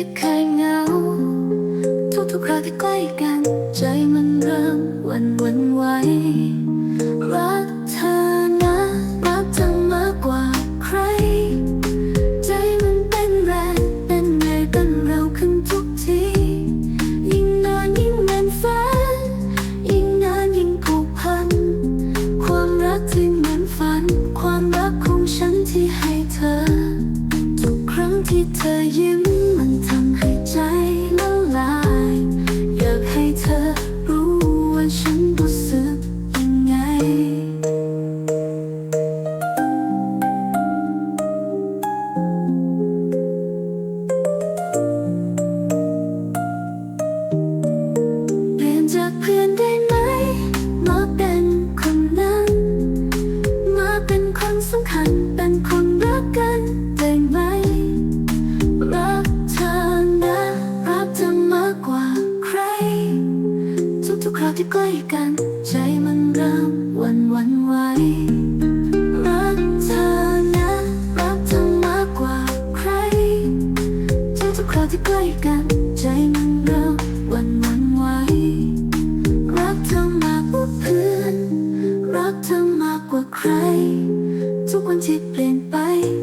ที่เคยเหงา ทุกๆคราวที่ใกล้กัน ใจมันเริ่มวันวันไหวรักเธอนะรักเธอมากกว่าใคร ใจมันเป็นแรงเป็นแรงเต้นเราขึ้นทุกที ยิ่งนานยิ่งแน่นฝันยิ่งนานยิ่งผูกพัน ความรักที่เหมือนฝันความ ที่เธอยิ้มมันทำ ใกล้กัน ใจมันเริ่มวันวันไหวรักเธอนะรักเธอมากกว่าใครทุกคราวที่ใกล้กัน ใจมันเริ่มวันวันไหวรักเธอมากกว่าเพื่อน รักเธอมากกว่าใคร ทุกวันที่เปลี่ยนไป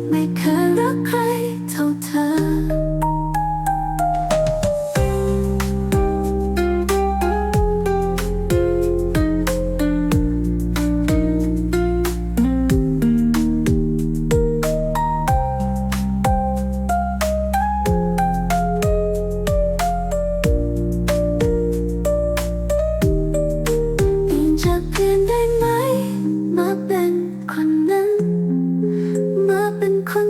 ไม่เคยรักใครเท่าเธอ เป็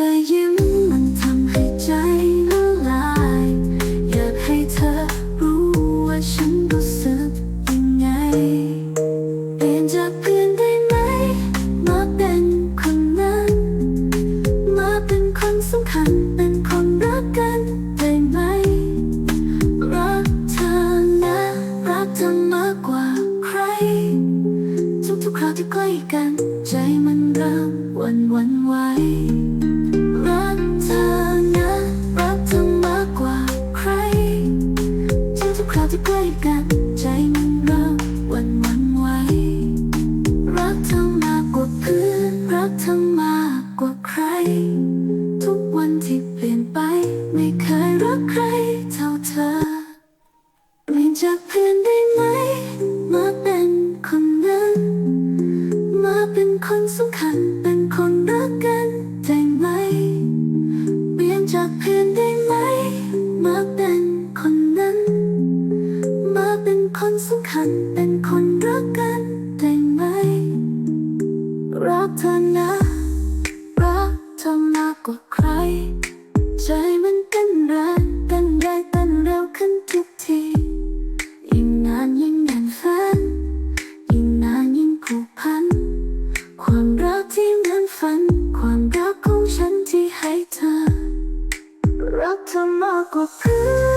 ธอยิ้มมันทำให้ใจละลาย อยากให้เธอรู้ว่าฉันรู้สึกยังไง เปลี่ยนจากเพื่อนได้ไหม มาเป็นคนนั้น มาเป็นคนสำคัญ เป็นคนรักกันได้ไหม รักเธอนะ รักเธอมากกว่าใคร ทุกๆคราวที่ใกล้กันใจมัน จากเพื่อนได้ ที่เหมือนฝัน ความรักของฉันที่ให้เธอ รักเธอมากกว่าเพื่อน